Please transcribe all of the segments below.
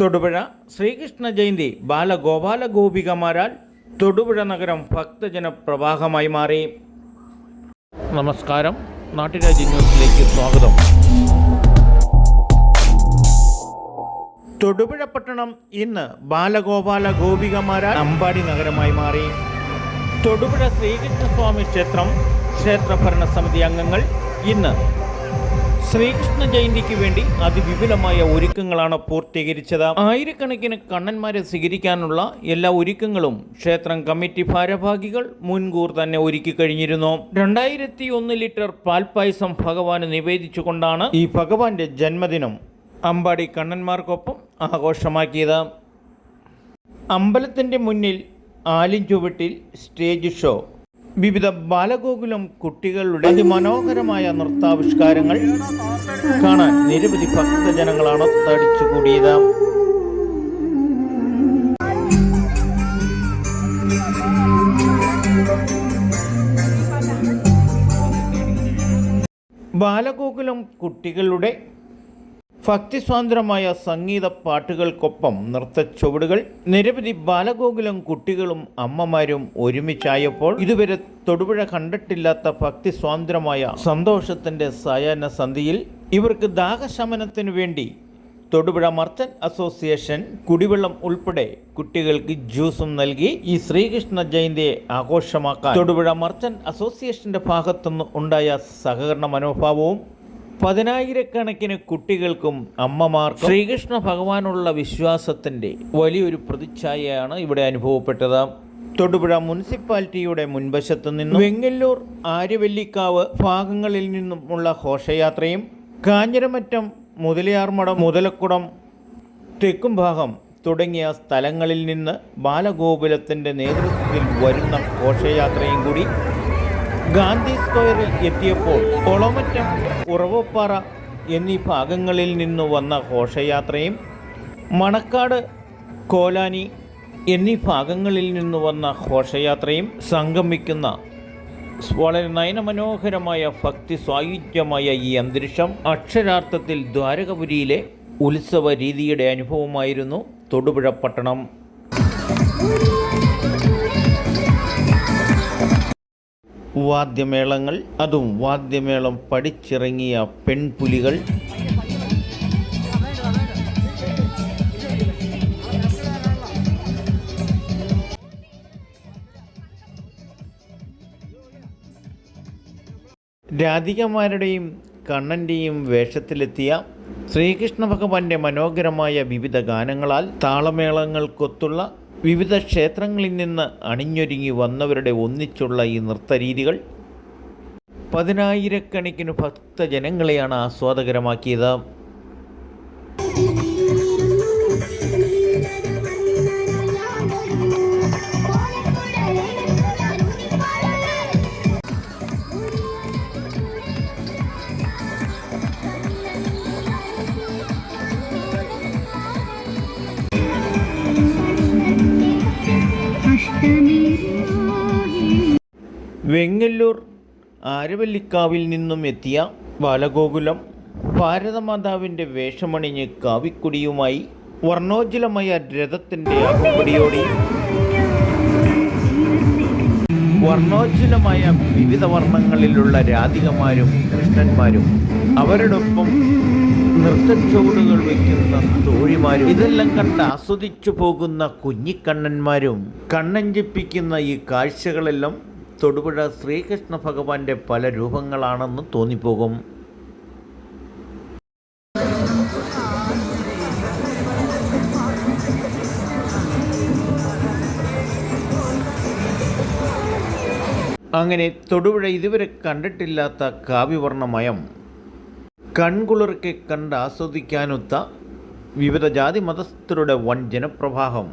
തൊടുപുഴ ശ്രീകൃഷ്ണ ജയന്തി ബാലഗോപാല ഗോപികമാരാൽ തൊടുപുഴ നഗരം ഭക്തജന പ്രവാഹമായി മാറി. നമസ്കാരം. നാട്ടുരാജ്യ ന്യൂസിലേക്ക് സ്വാഗതം. തൊടുപുഴ പട്ടണം ഇന്ന് ബാലഗോപാല ഗോപികമാരാൽ അമ്പാടി നഗരമായി മാറി. തൊടുപുഴ ശ്രീകൃഷ്ണസ്വാമി ക്ഷേത്രം ക്ഷേത്ര ഭരണസമിതി അംഗങ്ങൾ ഇന്ന് ശ്രീകൃഷ്ണ ജയന്തിക്ക് വേണ്ടി അതിവിപുലമായ ഒരുക്കങ്ങളാണ് പൂർത്തീകരിച്ചത്. ആയിരക്കണക്കിന് കണ്ണന്മാരെ സ്വീകരിക്കാനുള്ള എല്ലാ ഒരുക്കങ്ങളും ക്ഷേത്രം കമ്മിറ്റി ഭാരഭാഗികൾ മുൻകൂർ തന്നെ ഒരുക്കി കഴിഞ്ഞിരുന്നു. രണ്ടായിരത്തി ഒന്ന് ലിറ്റർ പാൽപ്പായസം ഭഗവാന് നിവേദിച്ചുകൊണ്ടാണ് ഈ ഭഗവാന്റെ ജന്മദിനം അമ്പാടി കണ്ണന്മാർക്കൊപ്പം ആഘോഷമാക്കിയത്. അമ്പലത്തിന്റെ മുന്നിൽ ആലിൻ ചുവട്ടിൽ സ്റ്റേജ് ഷോ വിവിധ ബാലഗോകുലം കുട്ടികളുടെ അതിമനോഹരമായ നൃത്താവിഷ്കാരങ്ങൾ കാണാൻ നിരവധി ഭക്തജനങ്ങളാണ് തടിച്ചുകൂടിയത്. ബാലഗോകുലം കുട്ടികളുടെ ഭക്തിസ്വാതന്ത്ര്യമായ സംഗീത പാട്ടുകൾക്കൊപ്പം നൃത്തച്ചുവടുകൾ നിരവധി ബാലഗോകുലം കുട്ടികളും അമ്മമാരും ഒരുമിച്ചായപ്പോൾ ഇതുവരെ തൊടുപുഴ കണ്ടിട്ടില്ലാത്ത ഭക്തിസ്വാതന്ത്ര്യമായ സന്തോഷത്തിന്റെ സായാഹ്ന സന്ധിയിൽ ഇവർക്ക് ദാഹശമനത്തിനു വേണ്ടി തൊടുപുഴ മർച്ചന്റ് അസോസിയേഷൻ കുടിവെള്ളം ഉൾപ്പെടെ കുട്ടികൾക്ക് ജ്യൂസും നൽകി ഈ ശ്രീകൃഷ്ണ ജയന്തിയെ ആഘോഷമാക്കാൻ തൊടുപുഴ മർച്ചന്റ് അസോസിയേഷന്റെ ഭാഗത്തുനിന്ന് ഉണ്ടായ സഹകരണ മനോഭാവവും പതിനായിരക്കണക്കിന് കുട്ടികൾക്കും അമ്മമാർ ശ്രീകൃഷ്ണ ഭഗവാനുള്ള വിശ്വാസത്തിന്റെ വലിയൊരു പ്രതിച്ഛായയാണ് ഇവിടെ അനുഭവപ്പെട്ടത്. തൊടുപുഴ മുനിസിപ്പാലിറ്റിയുടെ മുൻവശത്തു നിന്നും വെങ്ങല്ലൂർ ആര്യവല്ലിക്കാവ് ഭാഗങ്ങളിൽ നിന്നുമുള്ള ഘോഷയാത്രയും കാഞ്ഞിരമറ്റം മുതലയാർമടം മുതലക്കുടം തെക്കും ഭാഗം തുടങ്ങിയ സ്ഥലങ്ങളിൽ നിന്ന് ബാലഗോകുലത്തിന്റെ നേതൃത്വത്തിൽ വരുന്ന ഘോഷയാത്രയും കൂടി ഗാന്ധി സ്ക്വയറിൽ എത്തിയപ്പോൾ കൊളമറ്റം ഉറവപ്പാറ എന്നീ ഭാഗങ്ങളിൽ നിന്ന് വന്ന ഘോഷയാത്രയും മണക്കാട് കോലാനി എന്നീ ഭാഗങ്ങളിൽ നിന്ന് വന്ന ഘോഷയാത്രയും സംഗമിക്കുന്ന വളരെ നയനമനോഹരമായ ഭക്തി സ്വായുജ്യമായ ഈ അന്തരീക്ഷം അക്ഷരാർത്ഥത്തിൽ ദ്വാരകപുരിയിലെ ഉത്സവ രീതിയുടെ അനുഭവമായിരുന്നു തൊടുപുഴ പട്ടണം. വാദ്യമേളങ്ങൾ അതും വാദ്യമേളം പഠിച്ചിറങ്ങിയ പെൺപുലികൾ. രാധികമാരുടെയും കണ്ണന്റെയും വേഷത്തിലെത്തിയ ശ്രീകൃഷ്ണ ഭഗവാന്റെ മനോഹരമായ വിവിധ ഗാനങ്ങളാൽ താളമേളങ്ങൾക്കൊത്തുള്ള വിവിധ ക്ഷേത്രങ്ങളിൽ നിന്ന് അണിഞ്ഞൊരുങ്ങി വന്നവരുടെ ഒന്നിച്ചുള്ള ഈ നൃത്തരീതികൾ പതിനായിരക്കണക്കിന് ഭക്തജനങ്ങളെയാണ് ആസ്വാദകരമാക്കിയത്. വെങ്ങല്ലൂർ ആരവല്ലിക്കാവിൽ നിന്നും എത്തിയ ബാലഗോകുലം ഭാരതമാതാവിന്റെ വേഷമണിഞ്ഞ് കാവിക്കുടിയുമായി വർണോജ്വലമായ രഥത്തിന്റെ അകമ്പടിയോടെ. വർണോജ്വലമായ വിവിധ വർണങ്ങളിലുള്ള രാധികമാരും കൃഷ്ണന്മാരും അവരോടൊപ്പം നൃത്തച്ചുവടുകൾ വയ്ക്കുന്ന തോഴിമാരും ഇതെല്ലാം കണ്ട് ആസ്വദിച്ചു പോകുന്ന കുഞ്ഞിക്കണ്ണന്മാരും കണ്ണഞ്ചിപ്പിക്കുന്ന ഈ കാഴ്ചകളെല്ലാം തൊടുപുഴ ശ്രീകൃഷ്ണ ഭഗവാന്റെ പല രൂപങ്ങളാണെന്ന് തോന്നിപ്പോകും. അങ്ങനെ തൊടുപുഴ ഇതുവരെ കണ്ടിട്ടില്ലാത്ത കാവ്യവർണമയം കൺകുളിർക്കെ കണ്ട് ആസ്വദിക്കാനൊത്ത വിവിധ ജാതി മതസ്ഥരുടെ വൻ ജനപ്രവാഹം.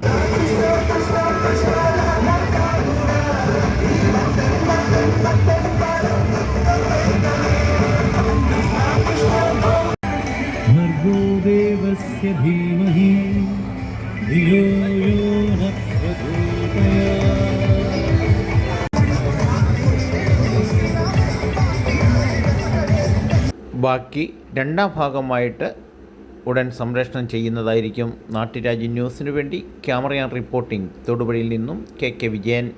ഭർഗോദേവസ്യ ധീമഹി. ധിയോ ബാക്കി രണ്ടാം ഭാഗമായിട്ട് ഉടൻ സംപ്രേഷണം ചെയ്യുന്നതായിരിക്കും നാട്ടുരാജ്യ ന്യൂസിനു വേണ്ടി ക്യാമറയാൻ റിപ്പോർട്ടിംഗ്. തൊടുപുഴയിൽ നിന്നും കെ കെ വിജയൻ.